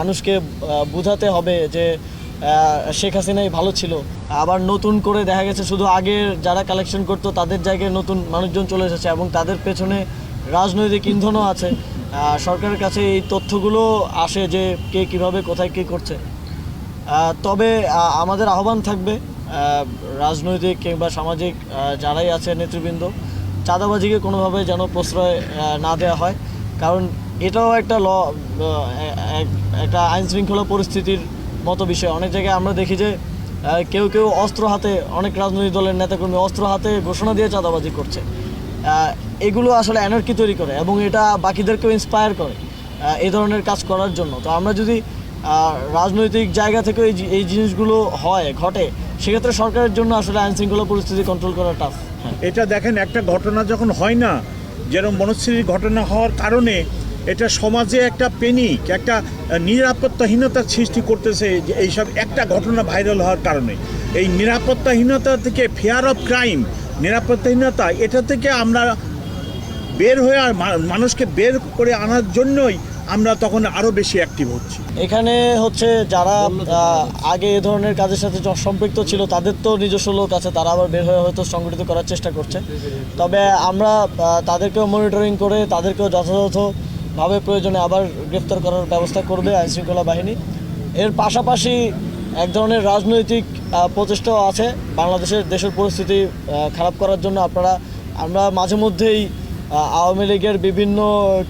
মানুষকে বোঝাতে হবে যে শেখ হাসিনাই ভালো ছিল। আবার নতুন করে দেখা গেছে শুধু আগের যারা কালেকশন করতো, তাদের জায়গায় নতুন মানুষজন চলে এসেছে এবং তাদের পেছনে রাজনৈতিক ইন্ধনও আছে। সরকারের কাছে এই তথ্যগুলো আসে যে কে কীভাবে, কোথায় কী করছে। তবে আমাদের আহ্বান থাকবে রাজনৈতিক কিংবা সামাজিক যারাই আছে নেতৃবৃন্দ, চাঁদাবাজিকে কোনোভাবে যেন প্রশ্রয় না দেওয়া হয়। কারণ এটাও একটা ল একটা আইন শৃঙ্খলা পরিস্থিতির মতো বিষয়। অনেক জায়গায় আমরা দেখি যে কেউ কেউ অস্ত্র হাতে, অনেক রাজনৈতিক দলের নেতাকর্মী অস্ত্র হাতে ঘোষণা দিয়ে চাঁদাবাজি করছে। এগুলো আসলে অ্যানার্কি তৈরি করে এবং এটা বাকিদেরকেও ইন্সপায়ার করে এই ধরনের কাজ করার জন্য। তো আমরা যদি রাজনৈতিক জায়গা থেকে এই এই জিনিসগুলো হয়, ঘটে, সেক্ষেত্রে সরকারের জন্য আসলে আইন শৃঙ্খলা পরিস্থিতি কন্ট্রোল করা টাফ হ্যাঁ। এটা দেখেন, একটা ঘটনা যখন হয় না, যেরকম মনস্থিতির ঘটনা হওয়ার কারণে এটা সমাজে একটা পেনিক একটা নিরাপত্তাহীনতার সৃষ্টি করতেছে যে এইসব একটা ঘটনা ভাইরাল হওয়ার কারণে। এই নিরাপত্তাহীনতা থেকে ফেয়ার অফ ক্রাইম নিরাপত্তাহীনতা, এটা থেকে আমরা বের হয়ে আর মানুষকে বের করে আনার জন্যই আমরা তখন আরও বেশি অ্যাক্টিভ হচ্ছি। এখানে হচ্ছে যারা আগে এ ধরনের কাজের সাথে সম্পৃক্ত ছিল, তাদের তো নিজস্ব লোক আছে, তারা আবার বের হয়ে হয়তো সংগঠিত করার চেষ্টা করছে। তবে আমরা তাদেরকেও মনিটরিং করে, তাদেরকেও যথাযথভাবে প্রয়োজনে আবার গ্রেফতার করার ব্যবস্থা করবে আইনশৃঙ্খলা বাহিনী। এর পাশাপাশি এক ধরনের রাজনৈতিক প্রচেষ্টাও আছে বাংলাদেশের দেশের পরিস্থিতি খারাপ করার জন্য। আপনারা, আমরা মাঝে মধ্যেই আওয়ামী লীগের বিভিন্ন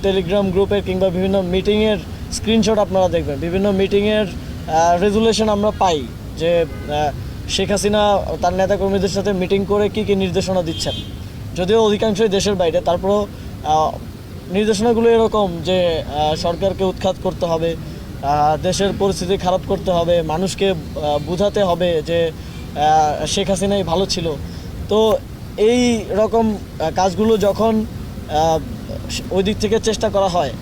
টেলিগ্রাম গ্রুপের কিংবা বিভিন্ন মিটিংয়ের স্ক্রিনশট আপনারা দেখবেন। বিভিন্ন মিটিংয়ের রেজুলেশন আমরা পাই যে শেখ হাসিনা তার নেতাকর্মীদের সাথে মিটিং করে কি কি নির্দেশনা দিচ্ছেন। যদিও অধিকাংশই দেশের বাইরে, তারপরও নির্দেশনাগুলো এরকম যে সরকারকে উৎখাত করতে হবে দেশের পরিস্থিতি খারাপ করতে হবে, মানুষকে বোঝাতে হবে যে শেখ হাসিনাই ভালো ছিল। তো এই রকম কাজগুলো যখন ওই দিক থেকে চেষ্টা করা হয়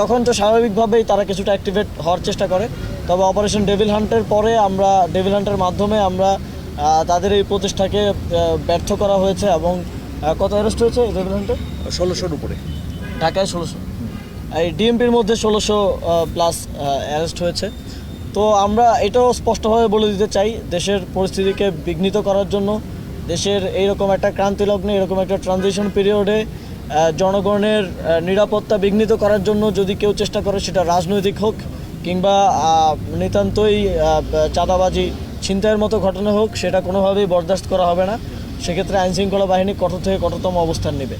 তখন তো স্বাভাবিকভাবেই তারা কিছুটা অ্যাক্টিভেট হওয়ার চেষ্টা করে। তবে অপারেশন ডেভিল হান্টের পরে আমরা ডেভিল হান্টের মাধ্যমে আমরা তাদের এই প্রচেষ্টাকে ব্যর্থ করা হয়েছে এবং কত অ্যারেস্ট হয়েছে ডেভিল হান্টের ষোলোশোর উপরে। ঢাকায় ষোলোশো। এই ডিএমপির মধ্যে ষোলোশো প্লাস অ্যারেস্ট হয়েছে। তো আমরা এটাও স্পষ্টভাবে বলে দিতে চাই, দেশের পরিস্থিতিকে বিঘ্নিত করার জন্য, দেশের এইরকম একটা ক্রান্তি লগ্নে, এরকম একটা ট্রানজিশন পিরিয়ডে জনগণের নিরাপত্তা বিঘ্নিত করার জন্য যদি কেউ চেষ্টা করে, সেটা রাজনৈতিক হোক কিংবা নিতান্তই চাঁদাবাজি, ছিনতাইয়ের মতো ঘটনা হোক, সেটা কোনোভাবেই বরদাস্ত করা হবে না। সেক্ষেত্রে আইনশৃঙ্খলা বাহিনী কঠোর থেকে কঠোরতম অবস্থান নেবে।